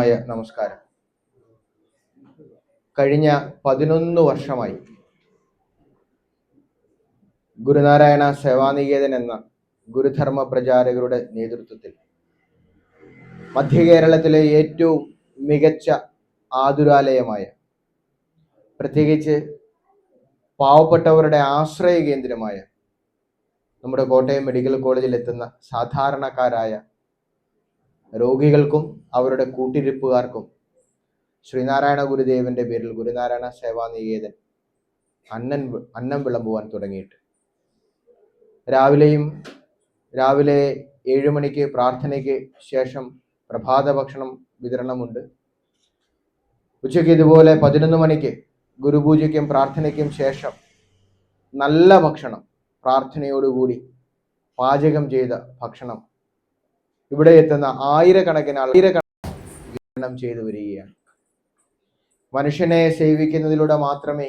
മായ നമസ്കാരം. കഴിഞ്ഞ പതിനൊന്ന് വർഷമായി ഗുരുനാരായണ സേവാനികേതൻ എന്ന ഗുരുധർമ്മ പ്രചാരകരുടെ നേതൃത്വത്തിൽ മധ്യകേരളത്തിലെ ഏറ്റവും മികച്ച ആതുരാലയമായ പ്രത്യേകിച്ച് പാവപ്പെട്ടവരുടെ ആശ്രയ കേന്ദ്രമായ നമ്മുടെ കോട്ടയം മെഡിക്കൽ കോളേജിൽ എത്തുന്ന സാധാരണക്കാരായ രോഗികൾക്കും അവരുടെ കൂട്ടിരിപ്പുകാർക്കും ശ്രീനാരായണ ഗുരുദേവന്റെ പേരിൽ ഗുരുനാരായണ സേവാനികേതൻ അന്നൻ അന്നം വിളമ്പുവാൻ തുടങ്ങിയിട്ട്. രാവിലെയും രാവിലെ ഏഴ് മണിക്ക് പ്രാർത്ഥനയ്ക്ക് ശേഷം പ്രഭാത ഭക്ഷണം വിതരണമുണ്ട്. ഉച്ചയ്ക്ക് ഇതുപോലെ പതിനൊന്ന് മണിക്ക് ഗുരുപൂജയ്ക്കും പ്രാർത്ഥനയ്ക്കും ശേഷം നല്ല ഭക്ഷണം പ്രാർത്ഥനയോടുകൂടി പാചകം ചെയ്ത ഭക്ഷണം ഇവിടെ എത്തുന്ന ആയിരക്കണക്കിന് ആയിരക്കണക്കിന് ചെയ്തു വരികയാണ്. മനുഷ്യനെ സേവിക്കുന്നതിലൂടെ മാത്രമേ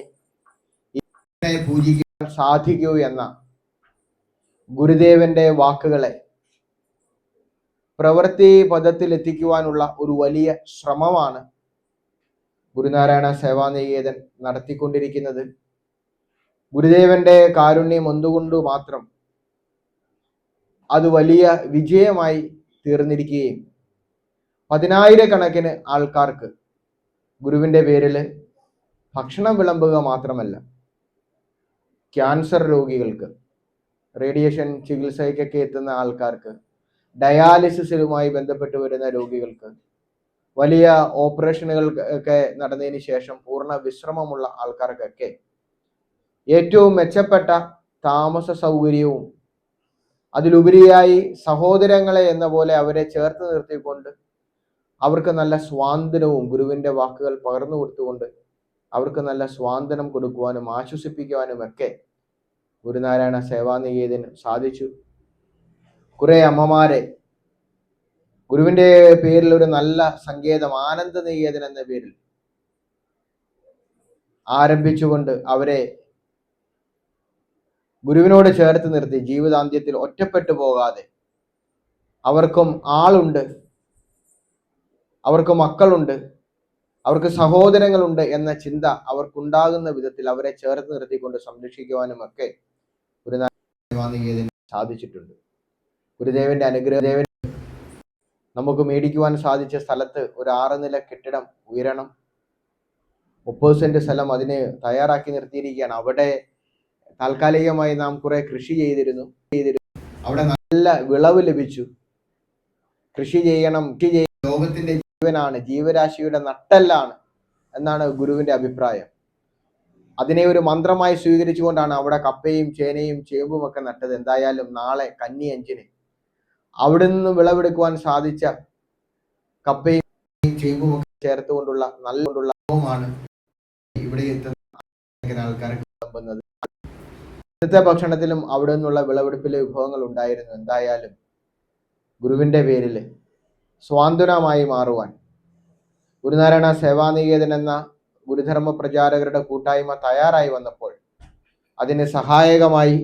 പൂജിക്കാൻ സാധിക്കൂ എന്ന ഗുരുദേവന്റെ വാക്കുകളെ പ്രവൃത്തി പദത്തിൽ എത്തിക്കുവാനുള്ള ഒരു വലിയ ശ്രമമാണ് ഗുരുനാരായണ സേവാനികേതൻ നടത്തിക്കൊണ്ടിരിക്കുന്നത്. ഗുരുദേവന്റെ കാരുണ്യം ഒന്നുകൊണ്ടു മാത്രം അത് വലിയ വിജയമായി തീർന്നിരിക്കുകയും. പതിനായിരക്കണക്കിന് ആൾക്കാർക്ക് ഗുരുവിന്റെ പേരിൽ ഭക്ഷണം വിളമ്പുക മാത്രമല്ല ക്യാൻസർ രോഗികൾക്ക് റേഡിയേഷൻ ചികിത്സയ്ക്കൊക്കെ എത്തുന്ന ആൾക്കാർക്ക് ഡയാലിസിസുമായി ബന്ധപ്പെട്ട് വരുന്ന രോഗികൾക്ക് വലിയ ഓപ്പറേഷനുകൾ ഒക്കെ നടന്നതിന് ശേഷം പൂർണ വിശ്രമമുള്ള ആൾക്കാർക്കൊക്കെ ഏറ്റവും മെച്ചപ്പെട്ട താമസ സൗകര്യവും അതിലുപരിയായി സഹോദരങ്ങളെ എന്ന പോലെ അവരെ ചേർത്ത് നിർത്തിക്കൊണ്ട് അവർക്ക് നല്ല സ്വാതന്ത്ര്യവും ഗുരുവിന്റെ വാക്കുകൾ പകർന്നു കൊടുത്തുകൊണ്ട് അവർക്ക് നല്ല സ്വാതന്ത്ര്യം കൊടുക്കുവാനും ആശ്വസിപ്പിക്കുവാനും ഒക്കെ ഗുരുനാരായണ സേവാനികേതന് സാധിച്ചു. കുറെ അമ്മമാരെ ഗുരുവിന്റെ പേരിൽ ഒരു നല്ല സങ്കേതം ആനന്ദ നികേതൻ എന്ന പേരിൽ ആരംഭിച്ചുകൊണ്ട് അവരെ ഗുരുവിനോട് ചേർത്ത് നിർത്തി ജീവിതാന്ത്യത്തിൽ ഒറ്റപ്പെട്ടു പോകാതെ. അവർക്കും ആളുണ്ട്. അവർക്ക് മക്കളുണ്ട്. അവർക്ക് സഹോദരങ്ങളുണ്ട് എന്ന ചിന്ത അവർക്കുണ്ടാകുന്ന വിധത്തിൽ അവരെ ചേർത്ത് നിർത്തിക്കൊണ്ട് സംരക്ഷിക്കുവാനും ഒക്കെ ഗുരുനാഥന് സാധിച്ചിട്ടുണ്ട്. ഗുരുദേവന്റെ അനുഗ്രഹദേവൻ നമുക്ക് മേടിക്കുവാൻ സാധിച്ച സ്ഥലത്ത് ഒരു ആറ് നില കെട്ടിടം ഉയരണം. മുപ്പത് സെന്റ് സ്ഥലം അതിനെ തയ്യാറാക്കി നിർത്തിയിരിക്കുകയാണ്. അവിടെ താൽക്കാലികമായി നാം കുറെ കൃഷി ചെയ്തിരുന്നു. ചെയ്തിരുന്നു അവിടെ നല്ല വിളവ് ലഭിച്ചു. കൃഷി ചെയ്യണം കൃഷി ചെയ്യ ലോകത്തിന്റെ ജീവനാണ് ജീവരാശിയുടെ നട്ടെല്ലാണ് എന്നാണ് ഗുരുവിന്റെ അഭിപ്രായം. അതിനെ ഒരു മന്ത്രമായി സ്വീകരിച്ചുകൊണ്ടാണ് അവിടെ കപ്പയും ചേനയും ചേമ്പും ഒക്കെ നട്ടത്. എന്തായാലും നാളെ കന്നി അഞ്ചിന്. അവിടെ നിന്ന് വിളവെടുക്കുവാൻ സാധിച്ച കപ്പയും ചേമ്പും ഒക്കെ ചേർത്തുകൊണ്ടുള്ള നല്ല കൊണ്ടുള്ള ഇവിടെ എത്തുന്ന ആൾക്കാർക്ക് ഇന്നത്തെ ഭക്ഷണത്തിലും അവിടെ നിന്നുള്ള വിളവെടുപ്പിലെ വിഭവങ്ങൾ ഉണ്ടായിരുന്നു. എന്തായാലും ഗുരുവിന്റെ പേരിൽ സ്വാന്തനമായി മാറുവാൻ. ഗുരുനാരായണ സേവാനികേതൻ എന്ന ഗുരുധർമ്മ പ്രചാരകരുടെ കൂട്ടായ്മ തയ്യാറായി വന്നപ്പോൾ അതിന് സഹായകമായി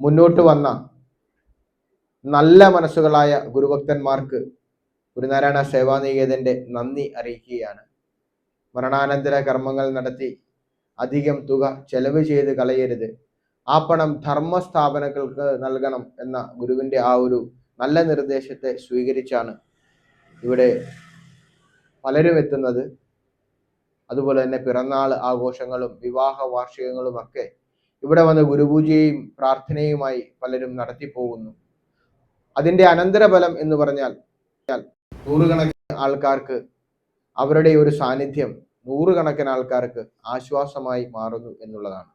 മുന്നോട്ട് വന്ന നല്ല മനസ്സുകളായ ഗുരുഭക്തന്മാർക്ക് ഗുരുനാരായണ സേവാനികേതന്റെ നന്ദി അറിയിക്കുകയാണ്. മരണാനന്തര കർമ്മങ്ങൾ നടത്തി അധികം തുക ചെലവ് ചെയ്ത് കളയരുത്. ആ പണം ധർമ്മ സ്ഥാപനങ്ങൾക്ക് നൽകണം എന്ന ഗുരുവിന്റെ ആ ഒരു നല്ല നിർദ്ദേശത്തെ സ്വീകരിച്ചാണ് ഇവിടെ പലരും എത്തുന്നത്. അതുപോലെ തന്നെ പിറന്നാൾ ആഘോഷങ്ങളും വിവാഹ വാർഷികങ്ങളും ഒക്കെ ഇവിടെ വന്ന് ഗുരുപൂജയും പ്രാർത്ഥനയുമായി പലരും നടത്തിപ്പോകുന്നു അതിന്റെ അനന്തരഫലം എന്ന് പറഞ്ഞാൽ നൂറുകണക്കിന് ആൾക്കാർക്ക് അവരുടെ ഒരു സാന്നിധ്യം നൂറുകണക്കിന് ആൾക്കാർക്ക് ആശ്വാസമായി മാറുന്നു എന്നുള്ളതാണ്.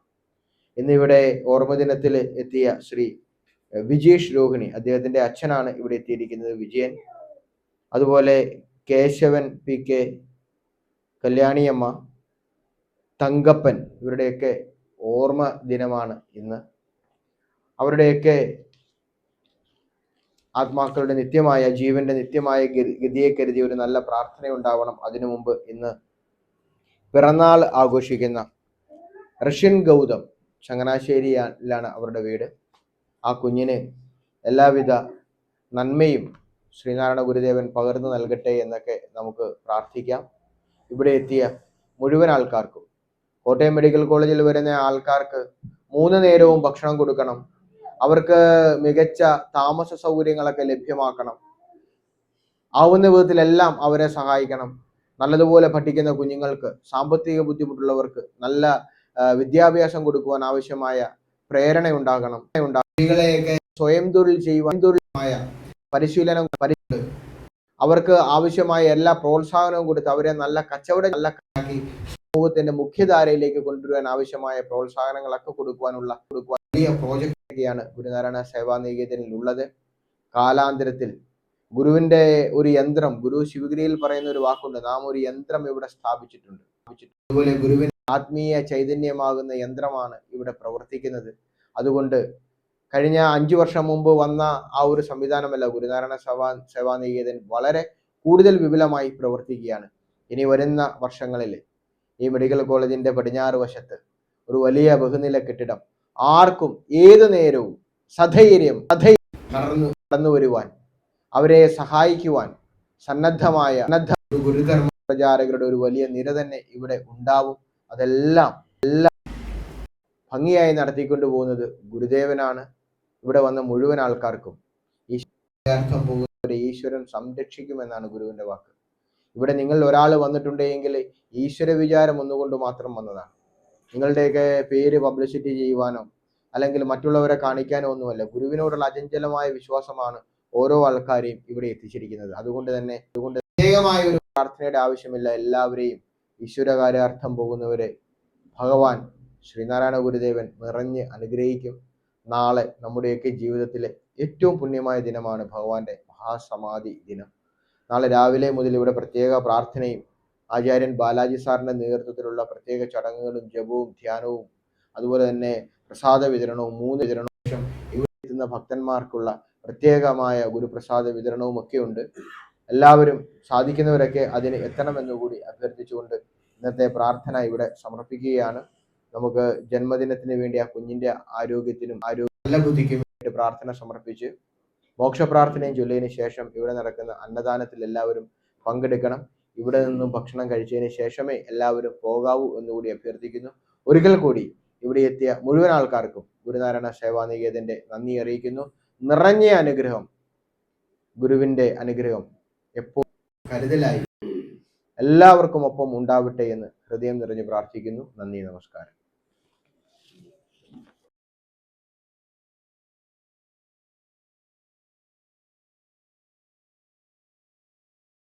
ഇന്നിവിടെ ഓർമ്മദിനത്തിൽ എത്തിയ ശ്രീ വിജേഷ് രോഹിണി അദ്ദേഹത്തിന്റെ അച്ഛനാണ് ഇവിടെ എത്തിയിരിക്കുന്നത് വിജയൻ. അതുപോലെ കേശവൻ പി കെ കല്യാണിയമ്മ തങ്കപ്പൻ ഇവരുടെയൊക്കെ ഓർമ്മ ദിനമാണ് ഇന്ന്. അവരുടെയൊക്കെ ആത്മാക്കളുടെ നിത്യമായ ജീവന്റെ നിത്യമായ ഗതി- ഗതിയെ കരുതി ഒരു നല്ല പ്രാർത്ഥന ഉണ്ടാവണം. അതിനു മുമ്പ് ഇന്ന് പിറന്നാൾ ആഘോഷിക്കുന്ന റഷ്യൻ ഗൗതം ചങ്ങനാശ്ശേരിയിലാണ് അവരുടെ വീട്. ആ കുഞ്ഞിന് എല്ലാവിധ നന്മയും ശ്രീനാരായണ ഗുരുദേവൻ പകർന്നു നൽകട്ടെ എന്നൊക്കെ നമുക്ക് പ്രാർത്ഥിക്കാം. ഇവിടെ എത്തിയ മുഴുവൻ ആൾക്കാർക്കും കോട്ടയം മെഡിക്കൽ കോളേജിൽ വരുന്ന ആൾക്കാർക്ക് മൂന്ന് നേരവും ഭക്ഷണം കൊടുക്കണം. അവർക്ക് മികച്ച താമസ സൗകര്യങ്ങളൊക്കെ ലഭ്യമാക്കണം. ആവുന്ന വിധത്തിലെല്ലാം അവരെ സഹായിക്കണം. നല്ലതുപോലെ പഠിക്കുന്ന കുഞ്ഞുങ്ങൾക്ക് സാമ്പത്തിക ബുദ്ധിമുട്ടുള്ളവർക്ക് നല്ല വിദ്യാഭ്യാസം കൊടുക്കുവാൻ ആവശ്യമായ പ്രേരണ ഉണ്ടാകണം സ്ത്രീകളെയൊക്കെ സ്വയം തൊഴിൽ ചെയ്യുവാൻ പരിശീലനം പരി- അവർക്ക് ആവശ്യമായ എല്ലാ പ്രോത്സാഹനവും കൊടുത്ത് അവരെ നല്ല കച്ചവടം നല്ല സമൂഹത്തിന്റെ മുഖ്യധാരയിലേക്ക് കൊണ്ടുവരാൻ ആവശ്യമായ പ്രോത്സാഹനങ്ങളൊക്കെ കൊടുക്കുവാനുള്ള കൊടുക്കുവാൻ വലിയ പ്രോജക്റ്റൊക്കെയാണ് ഗുരുനാരായണ സേവാ നികേതനിൽ ഉള്ളത്. കാലാന്തരത്തിൽ ഗുരുവിന്റെ ഒരു യന്ത്രം ഗുരു ശിവഗിരിയിൽ പറയുന്ന ഒരു വാക്കുണ്ട് നാം ഒരു യന്ത്രം ഇവിടെ സ്ഥാപിച്ചിട്ടുണ്ട്. അതുപോലെ ഗുരുവിന്റെ ആത്മീയ ചൈതന്യമാകുന്ന യന്ത്രമാണ് ഇവിടെ പ്രവർത്തിക്കുന്നത്. അതുകൊണ്ട് കഴിഞ്ഞ അഞ്ചു വർഷം മുമ്പ് വന്ന ആ ഒരു സംവിധാനമല്ല ഗുരുനാരായണ സേവാ സേവാ നികേതൻ വളരെ കൂടുതൽ വിപുലമായി പ്രവർത്തിക്കുകയാണ്. ഇനി വരുന്ന വർഷങ്ങളിൽ ഈ മെഡിക്കൽ കോളേജിന്റെ പടിഞ്ഞാറ് വശത്ത് ഒരു വലിയ ബഹുനില കെട്ടിടം ആർക്കും ഏതു നേരവും സധൈര്യം സധൈര്യം കടന്നു വരുവാൻ അവരെ സഹായിക്കുവാൻ സന്നദ്ധമായ സന്നദ്ധ ഗുരുധർമ്മ പ്രചാരകരുടെ ഒരു വലിയ നിര തന്നെ ഇവിടെ ഉണ്ടാവും. അതെല്ലാം എല്ലാം ഭംഗിയായി നടത്തിക്കൊണ്ടു പോകുന്നത് ഗുരുദേവനാണ്. ഇവിടെ വന്ന മുഴുവൻ ആൾക്കാർക്കും ഈശ്വരാർത്ഥം പോകുന്നവരെ ഈശ്വരൻ സംരക്ഷിക്കുമെന്നാണ് ഗുരുവിന്റെ വാക്ക്. ഇവിടെ നിങ്ങൾ ഒരാൾ വന്നിട്ടുണ്ടെങ്കിൽ ഈശ്വര വിചാരം ഒന്നുകൊണ്ട് മാത്രം വന്നതാണ്. നിങ്ങളുടെയൊക്കെ പേര് പബ്ലിസിറ്റി ചെയ്യുവാനോ അല്ലെങ്കിൽ മറ്റുള്ളവരെ കാണിക്കാനോ ഒന്നുമല്ല. ഗുരുവിനോടുള്ള അചഞ്ചലമായ വിശ്വാസമാണ് ഓരോ ആൾക്കാരെയും ഇവിടെ എത്തിച്ചിരിക്കുന്നത്. അതുകൊണ്ട് തന്നെ അതുകൊണ്ട് പ്രത്യേകമായ ഒരു പ്രാർത്ഥനയുടെ ആവശ്യമില്ല. എല്ലാവരെയും ഈശ്വരകാര്യാർത്ഥം പോകുന്നവരെ ഭഗവാൻ ശ്രീനാരായണ ഗുരുദേവൻ നിറഞ്ഞ് അനുഗ്രഹിക്കും. നാളെ നമ്മുടെയൊക്കെ ജീവിതത്തിലെ ഏറ്റവും പുണ്യമായ ദിനമാണ് ഭഗവാന്റെ മഹാസമാധി ദിനം. നാളെ രാവിലെ മുതൽ ഇവിടെ പ്രത്യേക പ്രാർത്ഥനയും ആചാര്യൻ ബാലാജി സാറിന്റെ നേതൃത്വത്തിലുള്ള പ്രത്യേക ചടങ്ങുകളും ജപവും ധ്യാനവും അതുപോലെ തന്നെ പ്രസാദ വിതരണവും മൂന്ന് വിതരണവും ഇവിടെ എത്തുന്ന ഭക്തന്മാർക്കുള്ള പ്രത്യേകമായ ഗുരുപ്രസാദ വിതരണവും ഒക്കെ ഉണ്ട്. എല്ലാവരും സാധിക്കുന്നവരൊക്കെ അതിന് എത്തണമെന്നുകൂടി അഭ്യർത്ഥിച്ചുകൊണ്ട് ഇന്നത്തെ പ്രാർത്ഥന ഇവിടെ സമർപ്പിക്കുകയാണ്. നമുക്ക് ജന്മദിനത്തിന് വേണ്ടി ആ കുഞ്ഞിന്റെ ആരോഗ്യത്തിനും ആരോഗ്യ നല്ല ബുദ്ധിക്കും വേണ്ടി പ്രാർത്ഥന സമർപ്പിച്ച് മോക്ഷ പ്രാർത്ഥനയും ചൊല്ലിയതിനു ശേഷം ഇവിടെ നടക്കുന്ന അന്നദാനത്തിൽ എല്ലാവരും പങ്കെടുക്കണം. ഇവിടെ നിന്നും ഭക്ഷണം കഴിച്ചതിന് ശേഷമേ എല്ലാവരും പോകാവൂ എന്നുകൂടി അഭ്യർത്ഥിക്കുന്നു. ഒരിക്കൽ കൂടി ഇവിടെ എത്തിയ മുഴുവൻ ആൾക്കാർക്കും ഗുരുനാരായണ സേവാനികേതന്റെ നന്ദി അറിയിക്കുന്നു. നിറഞ്ഞ അനുഗ്രഹം ഗുരുവിന്റെ അനുഗ്രഹം എപ്പോ കരുതലായി. എല്ലാവർക്കും ഒപ്പം ഉണ്ടാവട്ടെ എന്ന് ഹൃദയം നിറഞ്ഞു പ്രാർത്ഥിക്കുന്നു. നന്ദി നമസ്കാരം.